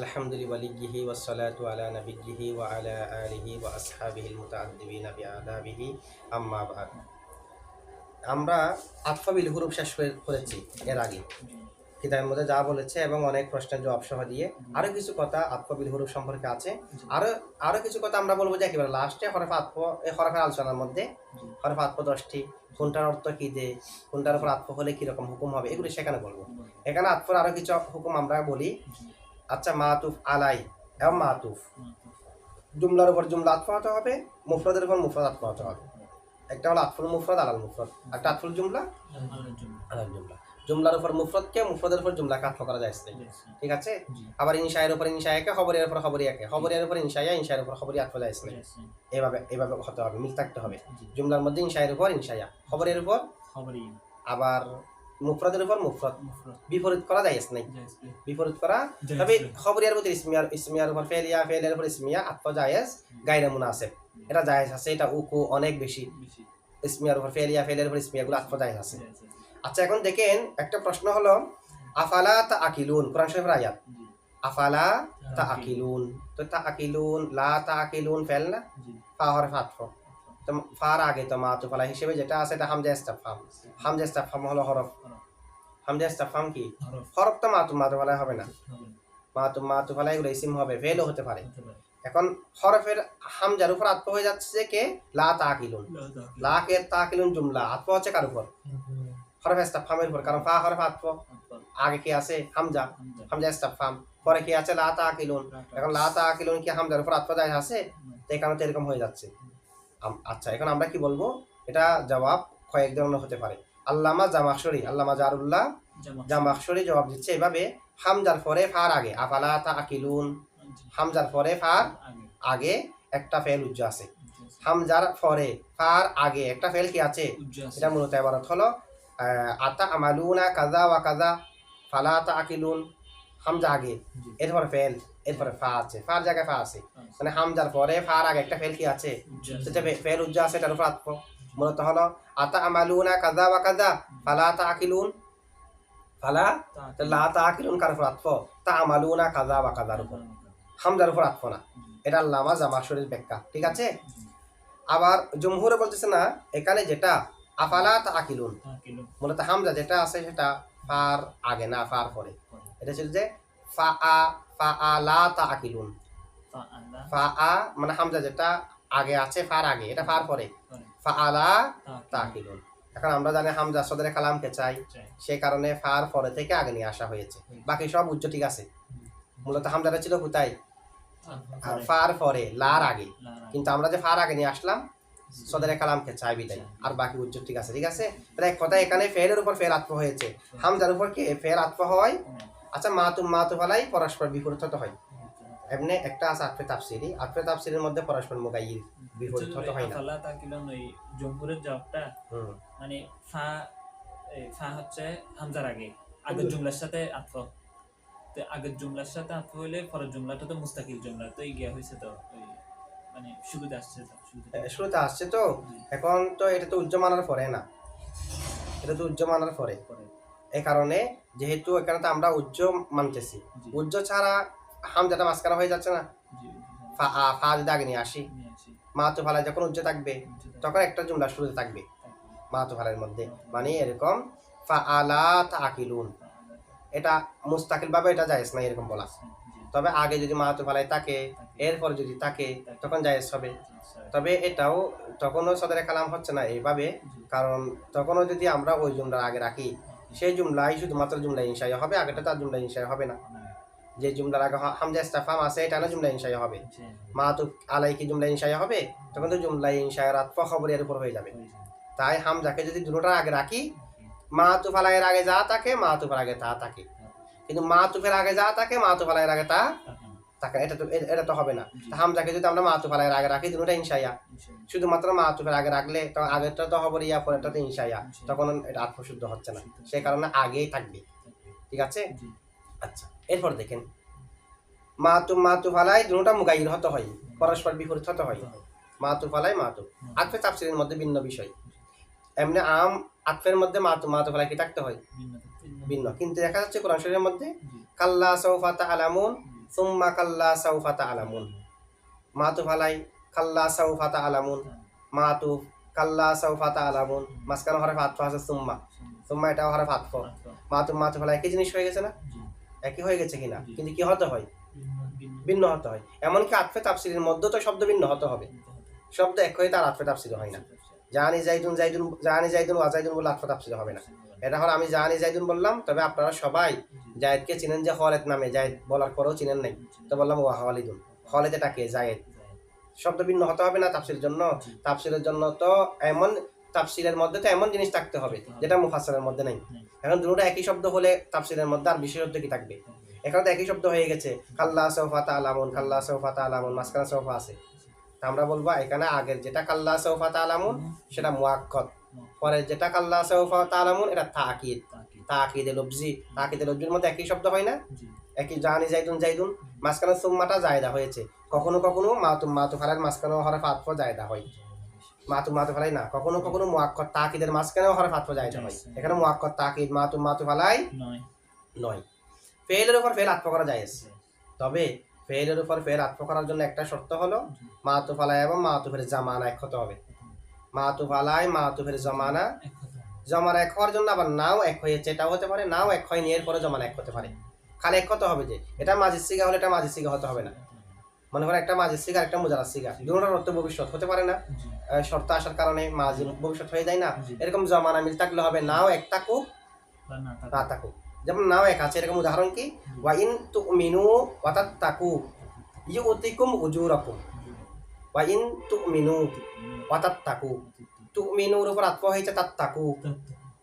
আলহামদুলিল্লাহি আলিহি ওয়া আসহাবিহিল মুতাআদ্দিবিনা বিআদাবিহি, আম্মা বাদ। আমরা হুরুফ শেষ করেছি এর আগে। কিতাবের মধ্যে যা বলেছে এবং অনেক প্রশ্নের জবাব সহ দিয়ে কিছু কথা সম্পর্কে আছে। কিছু কথা আমরা বলব যে একেবারে লাস্টে হরফ আত্ম এই আলোচনার মধ্যে। হরফ আত্ম দশটি, কোনটার অর্থ কি দে কোনটার উপর আত্ম হলে কীরকম হুকুম হবে, এগুলি সেখানে বলব। এখানে আত্মর আরও কিছু হুকুম আমরা বলি। আচ্ছা মাতুফ আলাই এবং মাতুফ। জুমলার উপর জুমলা আতফ হতে হবে মুফরদের উপর মুফরদ আতফ হতে হবে। একটা হলো আতফুল মুফরদ আলাল মুফরদ। একটা আতফুল জুমলা আলাল জুমলা। জুমলার উপর মুফরদকে মুফরদের উপর জুমলাকে আতফ করা যায় ঠিক আছে? আবার ইনশায়ের উপর ইনশায়াকে খবরের উপর খবরিয়াকে খবরের উপর ইনশায়া ইনশায়ের উপর খবরিয়া আতফ যায় এভাবে এভাবে হতে হবে মিল থাকতে হবে। জুমলার মধ্যে ইনশায়ের উপর ইনশায়া খবরের উপর আবার মুফরদের উপর মুফরদ বিপরীত করা যায় নাই। বিপরীত করা তবে খবরিয়ার উপর ইসমিয়ার ইসমিয়ার উপর ফেলিয়া ফেলের উপর ইসমিয়া আতফা জায়েজ গায়রে মুনাসিব। এটা জায়েজ আছে এটা উকু অনেক বেশি। ইসমিয়ার উপর ফেলিয়া ফেলের উপর ইসমিয়া গুলো আতফা জায়েজ আছে। আচ্ছা এখন দেখেন একটা প্রশ্ন হলো আফালা তা আকিলুন কোরআন শরীফের আয়াত। আফালা তা আকিলুন তো তা আকিলুন লা তা আকিলুন ফেল না? ফা হরফ আতফ তো ফার আগে তো মা তুফালা হিসেবে যেটা আছে এটা হামজা ইস্তাফহাম হামজা ইস্তাফহাম হলো হরফ। হামজা ইস্তাফহাম কি? হরফ। তো মা তু মা তুফালা হবে না। মা তু মা তুফালা এগুলো ইসিম হবে ফেলও হতে পারে। এখন হরফের হামজার উপর আত্ম হয়ে যাচ্ছে যে কে? লা তাকিলুন। লা কে তাকিলুন জুমলা। আত্ম হচ্ছে কার উপর? হরফ ইস্তাফহামের উপর। কারণ ফা হরফ আত্ম আগে কি আছে? হামজা। হামজা। ইস্তাফহাম পরে কি আছে? লা তাকিলুন। এখন লা তাকিলুন কি হামজার উপর আত্ম যায় আছে? তো এই কারণে তো এরকম হয়ে যাচ্ছে। আচ্ছা এখন আমরা কি বলব? এটা জবাব কয়েক ধরনের হতে পারে। আল্লামা জামাকশরি আল্লামা জারুল্লাহ জামাকশরি জবাব দিচ্ছে এভাবে হামজার পরে ফার আগে আফালা তা আকিলুন হামজার পরে ফার আগে। একটা ফেল উজ্জ আছে। হামজার পরে ফার আগে একটা ফেল কি আছে? এটা মূলত এবারত হলো আতা আমালুনা কাজা ওয়া কাজা ফালা তা আকিলুন হামজা আগে এরপরে ফেল এরপরে ফা আছে ফার জায়গায় ফা আছে। মানে হামজার পরে ফার আগে একটা ফেল কি আছে? সেটা ফেল উজ্জা আছে এটার উপর আত্ম মূলত হলো আতা আমালুনা কাজা ওয়া কাজা ফালা তা আকিলুন ফালা লা তা আকিলুন কার উপর আত্ম? তা আমালুনা কাজা ওয়া কাজার উপর। হামজার উপর আত্ম না। এটা আল্লামা জামাশরীর ব্যাখ্যা ঠিক আছে? আবার জমহুরে বলতেছে না এখানে যেটা আফালা তা আকিলুন মূলত হামজা যেটা আছে সেটা ফার আগে না ফার পরে। এটা ছিল যে ফা আ ফা আ লা তা আকিলুন ফা আ মানে হামজা যেটা আগে আছে ফার আগে এটা ফার পরে। ফা আলা তা আকিলুন এখন আমরা জানি হামজা সদরে কালামকে চাই। সে কারণে ফার পরে থেকে আগে নিয়ে আসা হয়েছে। বাকি সব উচ্চ ঠিক আছে। মূলত হামজাটা ছিল কোথায়? ফার পরে। লার আগে। কিন্তু আমরা যে ফার আগে নিয়ে আসলাম সদরে কালামকে চাই বিদায়। আর বাকি উচ্চ ঠিক আছে ঠিক আছে? তাহলে কথা এখানে ফেরের উপর ফের আত্ম হয়েছে। হামজার উপর কে? ফের আত্ম হয়? আচ্ছা মা তু মা তু ফালাই পরস্পর বিপরীত হতে হয়। এমনি একটা আছে আটফে তাফসিরি। আটফে তাফসিরের মধ্যে পরস্পর মোগাইল বিপরীত হয় না। আফালা তাকিলুন ওই জমহুরের জবাবটা মানে ফা ফা হচ্ছে হামজার আগে। আগের জুমলার সাথে আতফ। তো আগের জুমলার সাথে আতফ হইলে পরের জুমলাটা তো মুস্তাকিল জুমলা তো এই গিয়া হয়েছে তো মানে শুরুতে আসছে তো শুরুতে আসছে তো। এখন তো এটা তো উজ্জমানার পরে না। এটা তো উজ্জমানার পরে। পরে। এই কারণে যেহেতু এখানে তো আমরা উজ্জ মানতেছি। উজ্জ ছাড়া হামজাটা মাঝখানে হয়ে যাচ্ছে না। ফা যদি আগে নিয়ে আসি। নিয়ে আসি। মা তো ফালায় যখন উজ্জ থাকবে তখন একটা জুমলা শুরুতে থাকবে। তারপরে মা ফালের মধ্যে। মানে এরকম ফা আলা তাকিলুন এটা মুস্তাকিল ভাবে এটা জায়েজ না এরকম বলা। তবে আগে যদি মা তো ফালায় থাকে এরপর যদি থাকে তখন জায়েজ হবে। তবে এটাও তখনও সদরে কালাম হচ্ছে না এইভাবে। কারণ তখনও যদি আমরা ওই জুমলার আগে রাখি সেই জুমলাই শুধুমাত্র জুমলা ইনশাই হবে আগেটা তার জুমলা ইনশাই হবে না। যে জুমলার আগে হামজা ইস্তাফাম আছে এটা না জুমলা ইনশাই হবে। মা তো আলাই কি জুমলা ইনশাই হবে? তখন তো জুমলা ইনশাই রাত খবরের উপর হয়ে যাবে। তাই হামজাকে যদি দুটোটার আগে রাখি মা তুফালাইয়ের আগে যা থাকে মা তো আগে তা থাকে। কিন্তু মা তুফের আগে যা থাকে মা তুফালাইয়ের আগে তা এটা তো এটা তো হবে না। হামজাকে যদি আমরা আগে রাখি দুটোটা ইনশাইয়া শুধুমাত্র আগে রাখলে তখন আগেরটা তো হবর ইয়া পরেরটা তো ইনশাইয়া তখন এটা আত্মশুদ্ধ হচ্ছে না। কারণে আগেই থাকবে। ঠিক আছে? আচ্ছা এরপর দেখেন। মা তু মা তু ফালাই দুটোটা মুগাইর হতে হয়। পরস্পর বিপরীত হতে হয়। মা তু ফালাই মা তু আতফে তাফসিরের মধ্যে ভিন্ন বিষয়। এমনি আম আতফের মধ্যে মা তু মা তু ফালাই কি থাকতে হয়। ভিন্ন। কিন্তু দেখা যাচ্ছে কোরআন শরীরের মধ্যে কাল্লা সৌফা তালামুন জি, সুম্মা কাল্লা সাউফা আলামুন মাতুফ আলাই কাল্লা সাউফাতা আলামুন মাতুফ কাল্লা সাউফা আলামুন মাঝখানে হরফ আতফ আছে সুম্মা সুম্মা এটা হরফ আতফ মাতুফ মাতুফ আলাই একই জিনিস হয়ে গেছে না? একই হয়ে গেছে কিনা। কিন্তু কি হতে হয়? ভিন্ন। হতে হয়। এমনকি আতফে তাফসিরের মধ্যে তো শব্দ ভিন্ন হতে হবে। শব্দ এক হয়ে তার আতফে তাফসির হয় না। জানি জাইদুন জাইদুন জানি জাইদুন ওয়াজাইদুন বলে আতফে তাফসির হবে না। এটা হলো আমি জাহানি জাইদুন বললাম, তবে আপনারা সবাই জায়েদকে চিনেন যে হলেদ নামে, জায়েদ বলার পরেও চিনেন নাই। তো বললাম, ওয়া হলিদুন হলেদ এটা কে? জায়েদ। শব্দ ভিন্ন হতে হবে না তাফসিরের জন্য। তাফসিরের জন্য তো এমন, তাফসিরের মধ্যে তো এমন জিনিস থাকতে হবে, যেটা মুফাসসিরের মধ্যে নেই। এখন দুটো একই শব্দ হলে তাফসিরের মধ্যে আর বিশেষত্ব কি থাকবে? এখানে তো একই শব্দ হয়ে গেছে। কাল্লা সৌফা তালামুন কাল্লা সৌফা তালামুন মাঝখানে সৌফা আছে। আমরা বলব এখানে আগের যেটা কাল্লা সৌফা তালামুন সেটা মুয়াক্কত পরে যেটা কাল্লা সৌফা তালামুন এটা তাকিদ। তাকিদে। লবজি তাকিদে লবজির মধ্যে একই শব্দ হয় না? একই জানি জাইদুন জাইদুন। মাঝখানে সুম্মাটা জায়দা হয়েছে। কখনো কখনো মাতু মাতু ফালার মাঝখানে হরফ আতফ জায়দা হয়। মাতু মাতু ফালাই না। কখনো কখনো মুয়াক্কত তাকিদের মাঝখানেও হরফ আতফ জায়দা হয়। এখানে মুয়াক্কত তাকিদ মাতু মাতু ফালাই নয়। নয়। ফেলের উপর ফেল আত্ম করা যায় তবে ফেলের উপর ফেল আত্ম করার জন্য একটা শর্ত হলো মাতু ফালায় এবং মাতু ফের জামানা এক হতে হবে। মাতু ফালায় মাতু ফের জমানা জমানা এক হওয়ার জন্য আবার নাও এক হয়েছে এটাও হতে পারে নাও এক হয়নি এরপরে জমানা এক হতে পারে। খালি এক হতে হবে যে এটা মাঝের সিগা হলে এটা মাঝের সিগা হতে হবে না। মনে করেন একটা মাঝের সিগা একটা মোজারার সিগা দুটোর অর্থ ভবিষ্যৎ হতে পারে না। শর্ত আসার কারণে মাঝের ভবিষ্যৎ হয়ে যায় না। এরকম জমানা মিল থাকলে হবে নাও এক থাকুক না থাকুক যেমন নাও এক আছে এরকম উদাহরণ কি ওয়া ইন তুমিনু ওয়া তাত্তাকু ইউতিকুম উজুরাকুম ওয়া ইন তুমিনু ওয়া তাত্তাকু তুমিনুর উপর আত্ম হয়েছে তাত্তাকু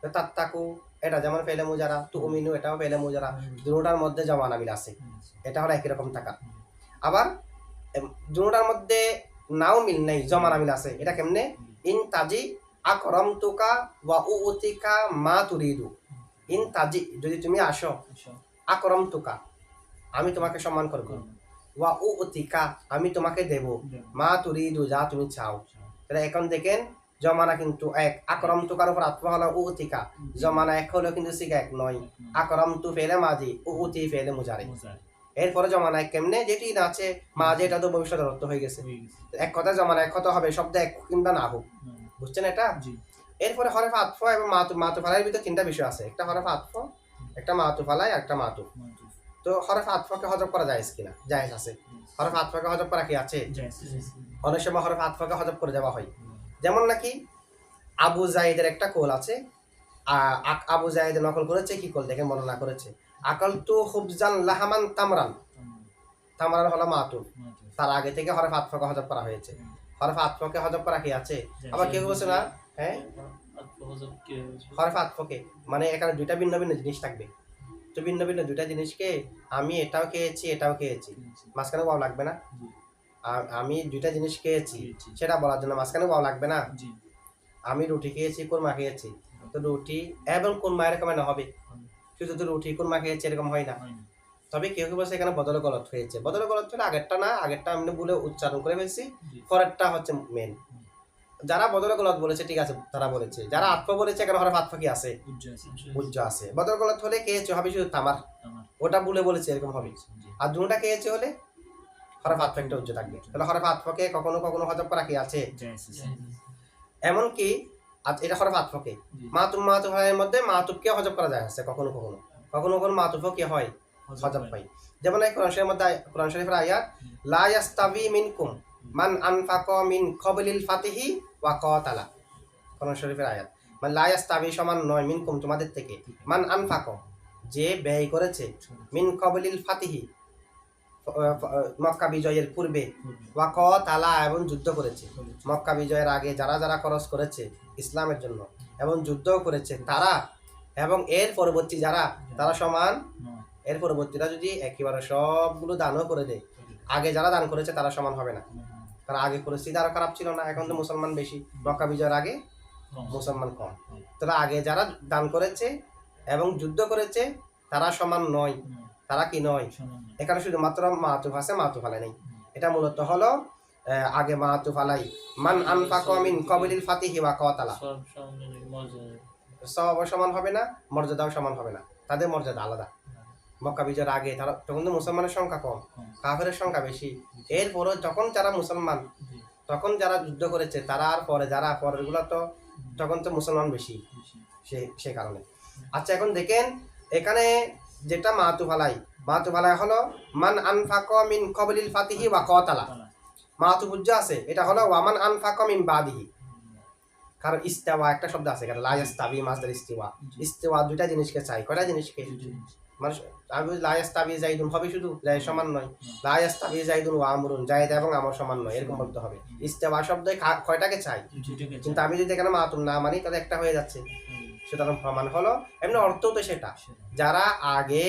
তো তাত্তাকু এটা যেমন ফেলে মুজারা তু মিনু এটাও ফেলে মুজারা দুটার মধ্যে জমানা মিল আছে এটা হলো একই রকম টাকা আবার দুটার মধ্যে নাও মিল নেই জমানা মিল আছে এটা কেমনে ইন তাজি আকরমতুকা ওয়া উতিকা মা তুরিদু ইন তাজি যদি তুমি আসো আকরমতুকা আমি তোমাকে সম্মান করব। ওয়া উতিকা আমি তোমাকে দেব। মা তুরিদু যা তুমি চাও। তাহলে এখন দেখেন জমানা কিন্তু এক। আকরম তুকার উপর আত্মা হলো উতিকা। জমানা এক হলেও কিন্তু সিগা এক নয়। আকরম তু ফেলে মাঝি উতি ফেলে মুজারে। এরপরে জমানা এক কেমনে? যেটি না আছে মাঝে এটা তো ভবিষ্যতের অর্থ হয়ে গেছে। এক কথা জমানা এক কথা হবে শব্দ এক কিংবা না হোক। বুঝছেন এটা? এরপরে হরফ আতফ এবং মাতু মাতু ফালাইয়ের ভিতরে তিনটা বিষয় আছে। একটা হরফ আতফ একটা মাতু ফালাই একটা মাতু। তো হরফ আতফকে হজব করা যায় কিনা? জায়েজ আছে। হরফ আতফকে হজব করা কি আছে? অনেক সময় হরফ আতফকে হজব করে দেওয়া হয়। যেমন নাকি আবু জাইদের একটা কোল আছে। আবু জাইদ নকল করেছে, কি কোল দেখে বর্ণনা করেছে? আকল তু হুবজান লাহামান তামরান। তামরান হলো মাতুল তার আগে থেকে হরফ আতফকে হজব করা হয়েছে। হরফ আতফকে হজব করা কি আছে? আবার কেউ বলছে না হ্যাঁ? হরফ আতফকে মানে এখানে দুইটা ভিন্ন ভিন্ন জিনিস থাকবে। তো ভিন্ন ভিন্ন দুইটা জিনিসকে আমি এটাও খেয়েছি এটাও খেয়েছি। মাঝখানে ওয়াও লাগবে না? আমি দুইটা জিনিস খেয়েছি সেটা বলার জন্য মাঝখানে ওয়াও লাগবে না? আমি রুটি খেয়েছি কোরমা খেয়েছি। তো রুটি এবং কোরমা এরকম না হবে। শুধু তো রুটি কোরমা খেয়েছি এরকম হয় না। তবে কেউ কেউ বলছে এখানে বদল গলত হয়েছে। বদল গলত হলে আগেরটা না আগেরটা আমি বলে উচ্চারণ করে ফেলছি। পরেরটা হচ্ছে মেন যারা বদল গলত বলেছে ঠিক আছে তারা বলেছে। যারা আত্ম বলেছে এখানে হরফ আত্ম কি আছে? উজ্জ আছে বদল গলত হলে খেয়েছে হবে শুধু তামার। ওটা বলে বলেছে এরকম হবে। আর দুটা খেয়েছে হলে? হরফ আত্ম একটা উজ্জ থাকবে। তাহলে হরফ আত্মকে কখনো কখনো হজব করা কি আছে? এমনকি এটা হরফ আত্মকে মাতুম মাতুফ এর মধ্যে মাতুবকে হজব করা যায় আছে কখনো কখনো। কখনো কখনো মাতুফও কি হয়? হজব পাই যেমন এই কোরআন শরীফের মধ্যে কোরআন শরীফের আয়াত লা ইয়াস্তাবি মিনকুম। মান আনফাকা মিন কবলিল ফাতিহি ওয়া কাতালা। কোরআন শরীফের আয়াত। মানে লা ইয়াস্তাবি সমান নয় মিনকুম, তোমাদের থেকে। মান আনফাকা, যে ব্যয় করেছে, মিন কবলিল ফাতিহি, মক্কা বিজয়ের পূর্বে, ওয়া কাতালা এবং যুদ্ধ করেছে। মক্কা বিজয়ের আগে যারা যারা খরচ করেছে ইসলামের জন্য এবং যুদ্ধও করেছে, তারা এবং এর পরবর্তী যারা, তারা সমান এর পরবর্তীরা যদি একেবারে সবগুলো দানও করে দেয়, আগে যারা দান করেছে, তারা সমান হবে না। কারণ আগে পরিস্থিতি আরও খারাপ ছিল না এখন তো মুসলমান বেশি। মক্কা বিজয়ের আগে মুসলমান কম। তারা আগে যারা দান করেছে এবং যুদ্ধ করেছে তারা সমান নয়। তারা কি নয়? এখানে শুধুমাত্র মাতুফ আছে মাতুফ আলাই নেই। এটা মূলত হলো আগে মাতুফ আলাই। মান আনফাকা মিন কবিলিল ফাতিহি ওয়া কাতালা। সব সমান হবে না মর্যাদাও সমান হবে না। তাদের মর্যাদা আলাদা। মক্কা বিজয়ের আগে তারা তখন তো মুসলমানের সংখ্যা কম কম। কাফের সংখ্যা বেশি। এরপরও যখন যারা মুসলমান তখন যারা যুদ্ধ করেছে তারা আর পরে যারা পরেরগুলা তো তখন তো মুসলমান বেশি। সে কারণে। আচ্ছা এখন দেখেন এখানে যেটা মাতু ফালাই মাতু ফালাই হলো মান আনফাক মিন কবলিল ফাতিহি ওয়া কতালা। তালা। মাতু আছে এটা হলো ওয়ামান আনফাক মিন বাদিহি। কারণ ইস্তেওয়া একটা শব্দ আছে এখানে লায়াস্তাবি মাসদার ইস্তেওয়া। ইস্তেওয়া দুইটা জিনিসকে চাই কয়টা জিনিসকে? মানুষ আমি বলি লায়াস্তাবি জাইদুন হবে শুধু? জাই সমান নয়। লায়াস্তাবি জাইদুন ওয়া আমরুন জায়েদ এবং আমর সমান নয় এরকম বলতে হবে। ইস্তেওয়া শব্দে কয়টাকে চাই কিন্তু আমি যদি এখানে মাতুম না মানি তাহলে একটা হয়ে যাচ্ছে। সুতরাং প্রমাণ হলো এমনি অর্থ তো সেটা। যারা আগে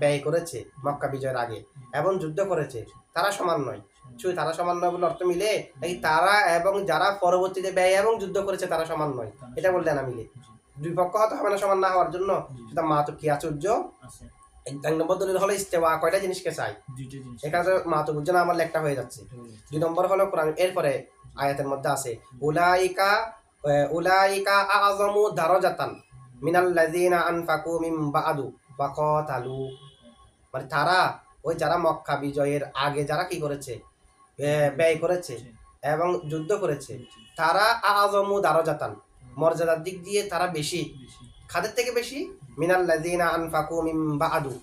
ব্যয় করেছে মক্কা বিজয়ের আগে এবং যুদ্ধ করেছে তারা সমান নয়। শুধু তারা সমান নয় বলে অর্থ মিলে? নাকি তারা এবং যারা পরবর্তীতে ব্যয় এবং যুদ্ধ করেছে তারা সমান নয়? এটা বললে না মিলে। দুই পক্ষ হতে হবে না সমান না হওয়ার জন্য। সেটা মাতুক কি আচর্য এক নম্বর দলিল হলো ইস্তেওয়া কয়টা জিনিসকে চাই? এখানে বুঝছে না আমার লেখটা হয়ে যাচ্ছে। দুই নম্বর হলো কোরআন এরপরে আয়াতের মধ্যে আছে উলাইকা উলাইকা আযমু দারাজাতান মিনাল্লাযিনা আনফাকু মিন বা'দু ওয়া ক্বাতালু। মানে তারা ওই যারা মক্কা বিজয়ের আগে যারা কি করেছে? ব্যয় করেছে এবং যুদ্ধ করেছে তারা আযমু দারাজাতান মর্যাদার দিক দিয়ে তারা বেশি। খাদের থেকে বেশি? মিনাল্লাযিনা আনফাকু মিন বা'দু।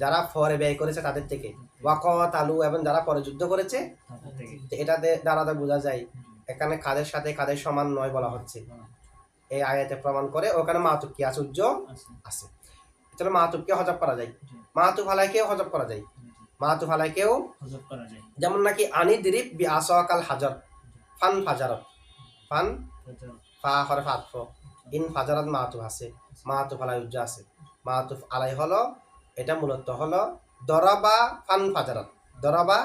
যারা ফরে ব্যয় করেছে তাদের থেকে। ওয়া ক্বাতালু এবং যারা পরে যুদ্ধ করেছে এটাতে দ্বারা তো বোঝা যায়। এখানে খাদের সাথে খাদের সমান নয় বলা হচ্ছে। এই আয়াতে প্রমাণ করে ওখানে মাতুক কি আচুর্য আছে। তাহলে মাতুককে হজব করা যায়। জি, মাতু ফালাইকেও হজব করা যায়। জি, মাতু ফালাইকেও হজব করা যায়। যেমন নাকি আনি দিরিপ বি আসকাল হাজার ফান ফাজারত। ফান ফা হরে ফাতফ ইন ফাজারত মাতু আছে মাতু ফালাই উজ্জা আছে। মাতু আলাই হলো এটা মূলত হলো দরাবা ফান ফাজারত। দরাবা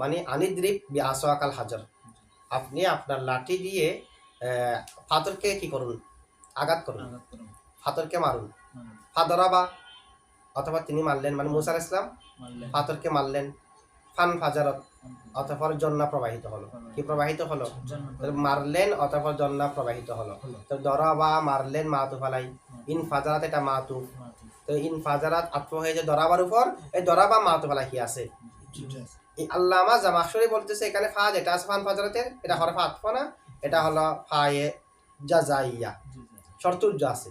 মানে আনিদ্রিপ বি আসকাল হাজার। আপনি আপনার লাঠি দিয়ে পাথরকে কি করুন? আঘাত করুন। পাথরকে মারুন। ফাদরাবা অথবা তিনি মারলেন মানে মুসা ইসলাম। পাথরকে মারলেন। ফান ফাজারত অতঃপর জন্না প্রবাহিত হলো। কি প্রবাহিত হলো? মারলেন অতঃপর জন্না প্রবাহিত হলো। তো দরাবা মারলেন মাতু ফালাই ইন ফাজারাত এটা মাতু মাতু। তো ইন ফাজারাত আত্ম হয়েছে দরাবার উপর এই দরাবা মাতু ফালাই কি আছে? আল্লামা জামাকশরি বলতেছে এখানে ফাজ এটা আছে ফান ফাজারাতের? এটা হরফ আতফ না? এটা হলো ফায়ে জাজাইয়া। জি, আছে।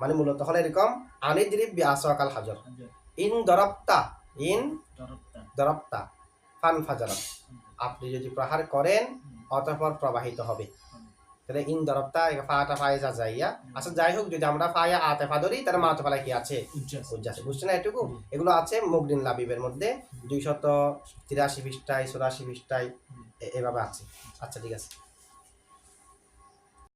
মানে মূলত হলো এরকম আনিদ্রিব বিআসাকাল হাজার। হাজার। ইন দরপ্তা ইন দরপ্তা। ফান ফাজারাত আপনি যদি প্রহার করেন অতঃপর প্রবাহিত হবে। তাহলে ইন দরপ্তা ফাটা ফায়ে জাজাইয়া আচ্ছা যাই হোক যদি আমরা ফায়া আতে ফাদরি তার মাতো ফালা কি আছে? উজ্জ্বল। আছে। বুঝছে বুঝছে না এটুকু? এগুলো আছে মুগদিন লাবিবের মধ্যে। দুইশত তিরাশি পৃষ্ঠায় চুরাশি পৃষ্ঠায় এভাবে আছে। আচ্ছা ঠিক আছে।